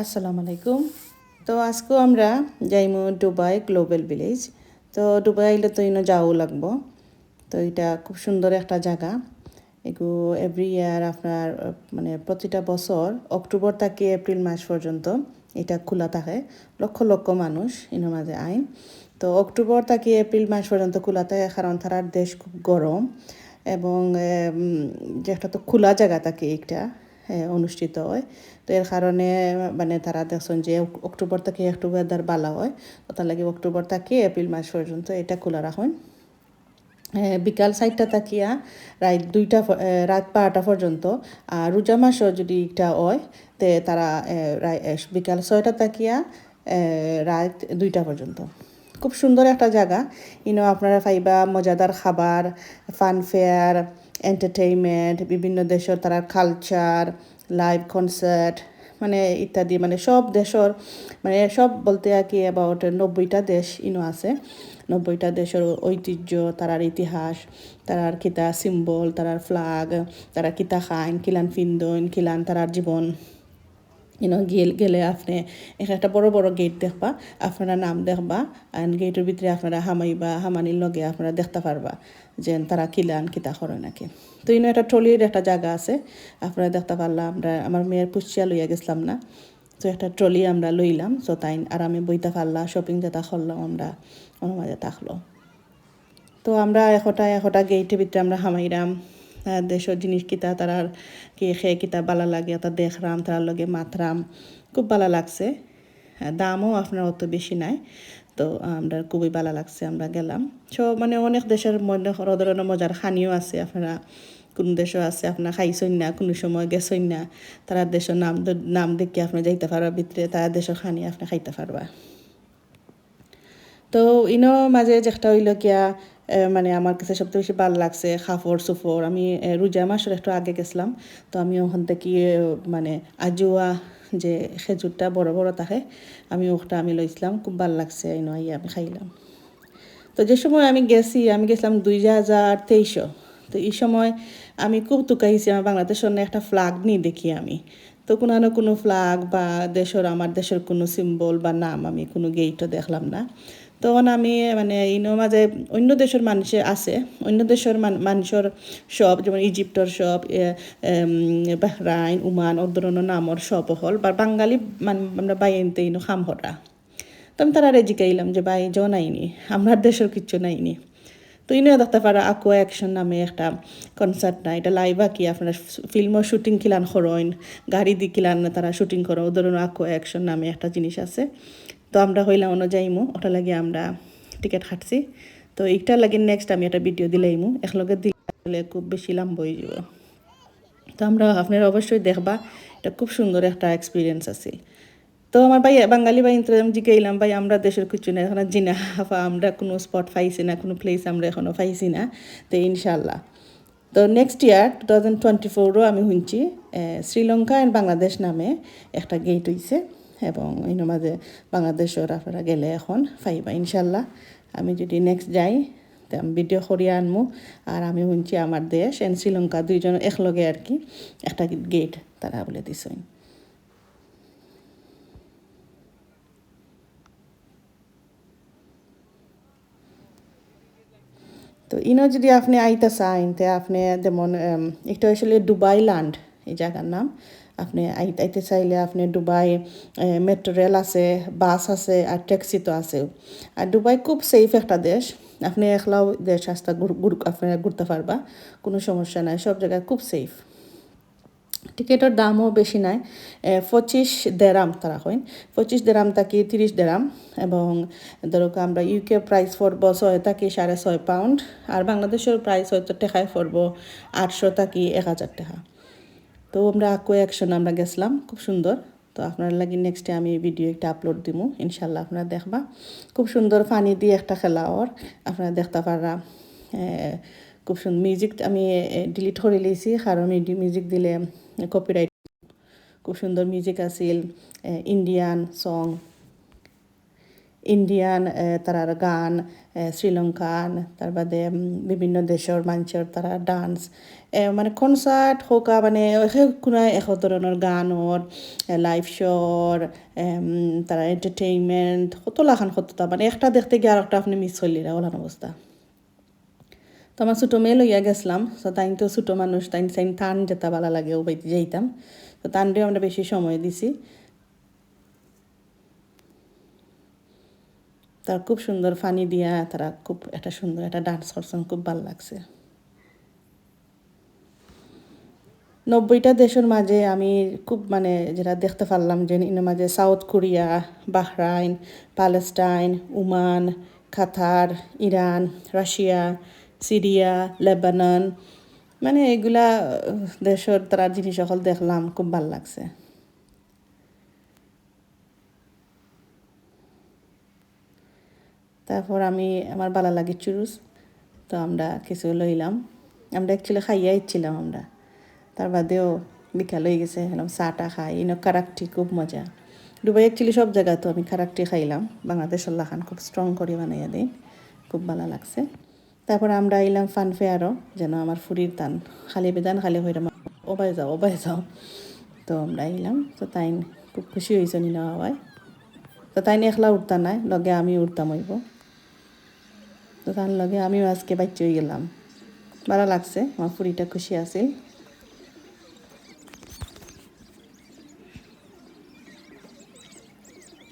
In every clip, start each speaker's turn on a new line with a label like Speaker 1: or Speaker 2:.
Speaker 1: আসসালামু আলাইকুম। তো আজকেও আমরা যাইমু দুবাই গ্লোবাল ভিলেজ। তো দুবাই তো ইনো যাও লাগবো। তো এটা খুব সুন্দর একটা জায়গা। এগু এভরি ইয়ার আপনার মানে প্রতিটা বছর অক্টোবর থেকে এপ্রিল মাস পর্যন্ত এটা খোলা থাকে। লক্ষ লক্ষ মানুষ ইনোর মাঝে আইন তো অক্টোবর থেকে এপ্রিল মাস পর্যন্ত খোলা থাকে কারণ তারার দেশ খুব গরম এবং এম, যে একটা তো খোলা জায়গা থাকে একটা। এ, অনুষ্ঠিত হয়। তো এর কারণে মানে তারা দেখছেন যে অক্টোবর থেকে একটু ওয়েদার ভালো হয় তার লাগে অক্টোবর থেকে এপ্রিল মাস পর্যন্ত এটা খোলা রাখুন। এ, বিকাল চারটা তাকিয়া রাত দুইটা রাত বারোটা পর্যন্ত। আর রোজা মাসও যদি একটা হয় তে তারা বিকাল ছয়টা তাকিয়া রাত দুইটা পর্যন্ত। খুব সুন্দর একটা জায়গা। ইনো আপনারা পাইবা মজাদার খাবার ফান ফেয়ার এন্টারটেইনমেন্ট বিভিন্ন দেশের তারা কালচার লাইভ কনসার্ট মানে ইত্যাদি মানে সব দেশের মানে সব বলতে আর কি অ্যাবাউট নব্বইটা দেশ ইনো আছে। নব্বইটা দেশের ঐতিহ্য, তারার ইতিহাস, তারার কিতা সিম্বল তারার ফ্লাগ তারা কিতা খাইন কিলান ফিন্দন কিলান তারার জীবন। ইনো গেল, গেলে আপনি এখানে একটা বড় বড় গেট দেখবা, আপনারা নাম দেখবা আর গেটের ভিতরে আপনারা হামাইবা, হামানির লগে আপনারা দেখতে পারবা যে তারা কিলান কিতা করে নাকি। তো ইনো একটা ট্রলির একটা জায়গা আছে, আপনারা দেখতে পারলাম আমরা, আমার মেয়ের পুষিয়া লইয়া গেছিলাম না, তো একটা ট্রলি আমরা লইলাম, তো তাই আরামে বইতে পারলা শপিং যেটা করলাম, আমরা মাঝে থাকল। তো আমরা এশটা এশটা গেইটের ভিতরে আমরা হামাইরাম দেশের জিনিস কিতা তারার কি খেয়ে কিতা বালা লাগে, তা দেখরাম তার লগে মাতরাম খুব ভালো লাগছে। দামও আপনার অত বেশি নাই, তো আমরা খুবই ভালো লাগছে, আমরা গেলাম। সব মানে অনেক দেশের মনে ধরনের মজার খানিও আছে, আপনারা কোন দেশও আছে, আপনার খাইছেন না, কোনো সময় গেছেন না, তারা দেশের নাম নাম দেখে আপনি যাইতে পারবা, ভিতরে তারা দেশের খানি আপনি খাইতে পারবা। তো ইনো মাঝে যেটা হইল কিয়া মানে আমার কাছে সবচেয়ে বেশি ভালো লাগছে খাফর, সুফর। আমি রোজা মাসের একটু আগে গেছিলাম, তো আমি ওখান থেকে মানে আজুয়া যে খেজুরটা বড় বড় থাকে, আমি ওটা আমি লইছিলাম, খুব ভালো লাগছে ইনো আইয়া আমি খাইলাম। তো যে সময় আমি গেছি, আমি গেছিলাম দুই হাজার তেইশও তো এই সময় আমি খুব তুকাইছি আমার বাংলাদেশের একটা ফ্ল্যাগ নিয়ে দেখি আমি। তো কোনো না কোনো ফ্ল্যাগ বা দেশের, আমার দেশের কোনো সিম্বল বা নাম আমি কোনো গেইটও দেখলাম না। তখন আমি মানে ইনো মাঝে অন্য দেশের মানুষে আছে, অন্য দেশের মান- মানুষের সব, যেমন ইজিপ্টর সব বাহরাইন উমান ধরনের নামর সব হল, বা বাঙালি, মান, আমরা বাইনতে ইনো খাম হরা। তো আমি তারা জিকাইলাম যে, বাই জ নাইনি আমার দেশের কিচ্ছু নাইনি তো ইনো দেখতে পারা আকো অ্যাকশন নামে একটা কনসার্ট না এটা লাইভ কি আপনারা ফিল্মও শুটিং কিলান খরইন গাড়ি দি কিলান তারা শুটিং করো ও ধরুন আকো অ্যাকশন নামে একটা জিনিস আছে। তো আমরা হইলাম অনুযায়ীমু ওটা লাগে আমরা টিকিট কাটছি তো এইটা লাগে নেক্সট আমি একটা ভিডিও দিলাইমু, একলগে দিলে খুব বেশি লাম্ব হয়ে যাব তো আমরা আপনারা অবশ্যই দেখবা, এটা খুব সুন্দর একটা এক্সপিরিয়েন্স আছে। তো আমার ভাই বাঙালি ভাই ইন্তরাম জিগাইলাম ভাই আমরা দেশের কিছু না, এখন জিনা হাফা আমরা কোনো স্পট পাইছি না, কোনো প্লেস আমরা এখনও পাইছি না, তো ইনশাল্লাহ তো next year two thousand twenty ফোরও আমি শুনছি শ্রীলঙ্কা অ্যান্ড বাংলাদেশ নামে একটা গেট হইছে। এবং এর মাঝে বাংলাদেশের আপনারা গেলে এখন পাইবা ইনশাল্লাহ। আমি যদি নেক্সট যাই ভিডিও করিয়া আনমু। আর আমি শুনছি আমার দেশ এন্ড শ্রীলঙ্কা দুইজন একলগে আর কি একটা গেট তারা বলে দিছেন তো ইনো যদি আপনি আইতে চাইন, তে আপনি যেমন একটা আসলে দুবাই ল্যান্ড এই জায়গার নাম আপনি আইতে চাইলে আপনি দুবাই মেট্রো রেল আছে, বাস আছে আর ট্যাক্সি তো আছে। আর দুবাই খুব সেফ একটা দেশ। আপনি একলাও দেশ রাস্তা আপনারা ঘুরতে পারবা, কোনো সমস্যা নাই, সব জায়গায় খুব সেফ টিকেটের দামও বেশি নাই পঁচিশ দেরাম তারা কইন। পঁচিশ দেরাম থাকি তিরিশ দেরাম এবং ধরো আমরা ইউকে প্রাইস পড়ব ছয় থাকি সাড়ে ছয় পাউন্ড আর বাংলাদেশের প্রাইস হয়তো টেকায় পড়ব আটশো থাকি এক হাজার টাকা। তো আমরা আকো অ্যাকশন আমরা গেছিলাম, খুব সুন্দর। তো আপনার লাগি নেক্সটে আমি ভিডিও একটা আপলোড দিব ইনশাল্লাহ আপনারা দেখবা। খুব সুন্দর পানি দিয়ে একটা খেলা ওর, আপনারা দেখতে পারা খুব সুন্দর মিউজিক আমি ডিলিট করে লিয়েছি কারণ মিউজিক দিলে কপিরাইট খুব সুন্দর মিউজিক আছিল ইন্ডিয়ান সং ইন্ডিয়ান তারার গান শ্রীলঙ্কান তার বাদে বিভিন্ন দেশের মানুষের তারা ডান্স মানে কনসার্ট হোক মানে কোনো এশ ধরনের গানৰ লাইভ শ্ব'ৰ তারা এন্টারটেইনমেন্ট কতলাখান কতটা মানে একটা দেখতে গিয়ে আর একটা আপনি মিস করলি ওলান অবস্থা। তো আমার ছোটো মেয়ে লইয়া গেছিলাম, তো তাই তো ছোটো মানুষ, তাই তাই টান যেতে ভালো লাগে ও যাইতাম। তো টানটিও আমরা বেশি সময় দিছি। তার খুব সুন্দর ফানি দিয়া, তারা খুব একটা সুন্দর একটা ডান্স করছেন, খুব ভালো লাগছে। নব্বইটা দেশের মাঝে আমি খুব মানে যেটা দেখতে পারলাম যে এর মাঝে South Korea, Bahrain Palestine Oman, Qatar, Iran, Russia, Syria, Lebanon মানে এগুলা দেশের তারা জিনিস সকল দেখলাম, খুব ভালো লাগছে। তারপর আমি আমার ভালো লাগে চুরুস, তো আমরা কিছু লইলাম। আমরা অ্যাকচুয়ালি খাইয়া ইচ্ছিলাম আমরা। তার বাদেও বিকাল হয়ে গেছে, এলাম চাটা খাই। ইনো কারাকটি খুব মজা। দুবাই অ্যাকচুয়ালি সব জায়গা তো আমি কারাকটি খাইলাম। বাংলাদেশের লাখান খুব স্ট্রং করে বানাইয়া দিন। খুব ভালো লাগছে। তারপর আমরা আইলাম ফান ফেয়ারও যেন আমার ফুরির টান খালি বেদান, খালি হয়ে ওবাই যাও ওবাই যাও। তো আমরা আইলাম তো তাই খুব খুশি হয়েছে নিনা হওয়ায় তো তাই একলা উঠতা নাই, লগে আমি উঠতাম হইব। তো তার লগে আমিও আজকে বাচ্চা হয়ে গেলাম। ভালো লাগছে, আমার ফুরিটা খুশি আছিল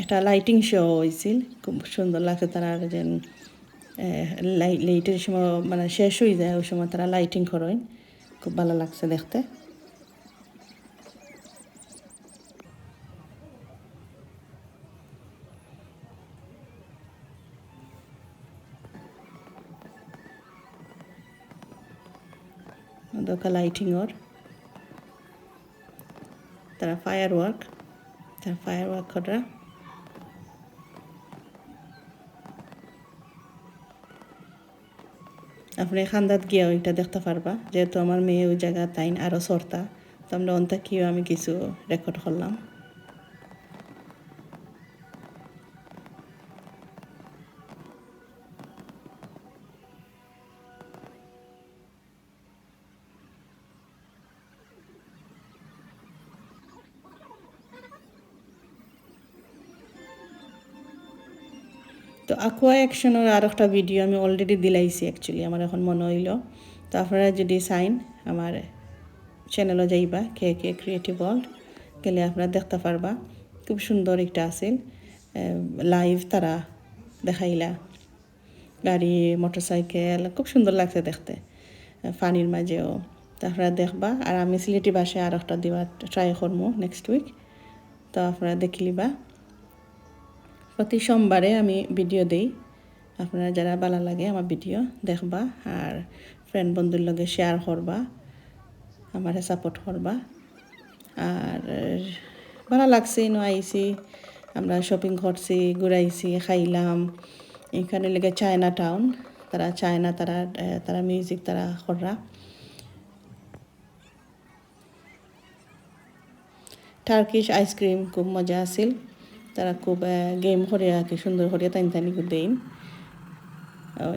Speaker 1: একটা লাইটিং শো হয়েছিল, খুব সুন্দর লাগছে তারা যেন লাইটের সময় মানে শেষ হয়ে যায়, ওই সময় তারা লাইটিং করেন। খুব ভালো লাগছে দেখতে। দোকা লাইটিং ওর। তারা ফায়ার ওয়ার্ক তারা ফায়ার ওয়ার্ক করা আপনি খান্দাত গিয়া ওইটা দেখতে পারবা। যেহেতু আমার মেয়ে ওই জায়গা তাইন আরও সরতা। তো আমরা অন্তা আমি কিছু রেকর্ড করলাম। তো aqua অ্যাকশনের আর একটা ভিডিও আমি অলরেডি দিলাইছি অ্যাকচুয়ালি আমার এখন মনে হইল তো আপনারা যদি চাইন আমার চ্যানেলও যাইবা কে কে ক্রিয়েটিভ ওয়ার্ল্ড গেলে আপনারা দেখতে পারবা। খুব সুন্দর একটা আছিল লাইভ তারা দেখাইলা। গাড়ি মোটরসাইকেল খুব সুন্দর লাগছে দেখতে ফানির মাঝেও। তো আপনারা দেখবা, আর আমি সিলেটি বাসায় আর একটা দিবার ট্রাই করব নেক্সট উইক তো আপনারা দেখিলিবা প্রতি সোমবারে আমি ভিডিও দেই। আপনারা যারা ভালো লাগে আমার ভিডিও দেখবা আর ফ্রেন্ড বন্ধুর লগে শেয়ার করবা, আমারে সাপোর্ট করবা। আর ভালো লাগছে ইনো আইসি আমরা শপিং করছি, ঘুরাইছি, খাইলাম। এখানে লেগে চায়না টাউন তারা চায়না তারা তারা মিউজিক তারা করা টার্কিশ আইসক্রিম খুব মজা আছিল। তারা খুব গেম করিয়া কি সুন্দর করিয়া তাই তানি দেন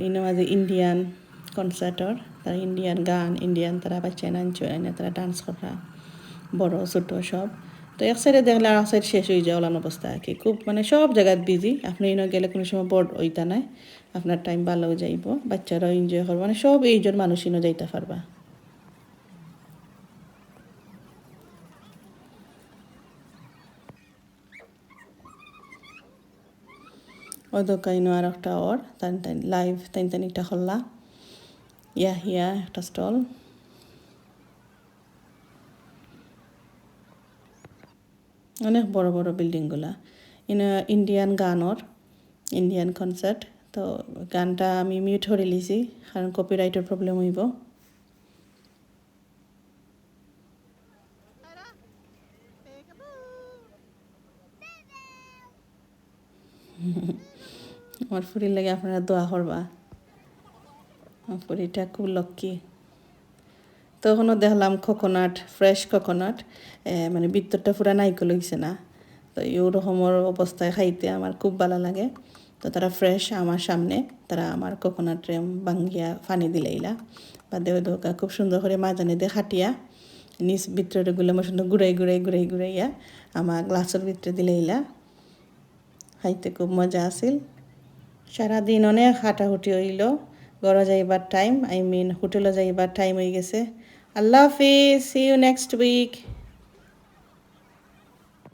Speaker 1: ইনো মাঝে ইন্ডিয়ান কনসার্টর তারা ইন্ডিয়ান গান ইন্ডিয়ান তারা বাচ্চা এনে তারা ডান্স করা, বড়, ছোট সব। তো এক সাইডে দেখলে আর সাইড শেষ হয়ে যায় ওলান অবস্থা আর কি। খুব মানে সব জায়গায় বিজি আপনি ইনো গেলে কোনো সময় বড় ওইটা নাই। আপনার টাইম ভালো যাইব, বাচ্চারাও এনজয় করব মানে সব এইজন মানুষ ইনো যাইতে পারবা। ওই দোকানো আর একটা ওর। তাই তাই লাইভ তাই তাই একটা খোলা। ইয়া হিয়া একটা স্টল অনেক বড় বড় বিল্ডিংগুলা ইন ইন্ডিয়ান গানর ইন্ডিয়ান কনসার্ট তো গানটা আমি মিউট করে লিছি কারণ কপিরাইটের প্রবলেম হইব। আমার ফুরির লাগে আপনারা দোয়া করবা। আমার ফুরিটা খুব লক্ষ্মী। তখনও দেখলাম কোকোনাট ফ্রেশ কোকোনাট মানে ভিতরটা পুরা নাইকল হয়েছে না। তো ওরকমের অবস্থায় খাইতে আমার খুব ভালো লাগে। তো তারা ফ্রেশ আমার সামনে, তারা আমার কোকোনাট বাঙ্গিয়া ফানি দিলাইলা বা দেও দোকা খুব সুন্দর করে মাজানে দিয়ে খাটিয়া, নিচ ভিতরে গুলো আমার সুন্দর ঘুরাই ঘুরাই ঘুরাই, ঘুরাইয়া আমার গ্লাসের ভিতরে দিলাইলা খাইতে খুব মজা আছিল। সারাদিন অনেক হাঁটাহুটি হইল। ঘরে যাইবার টাইম আই মিন হোটেলে যাইবার টাইম হয়ে গেছে। আল্লাহ হাফিজ সি ইউ নেক্সট উইক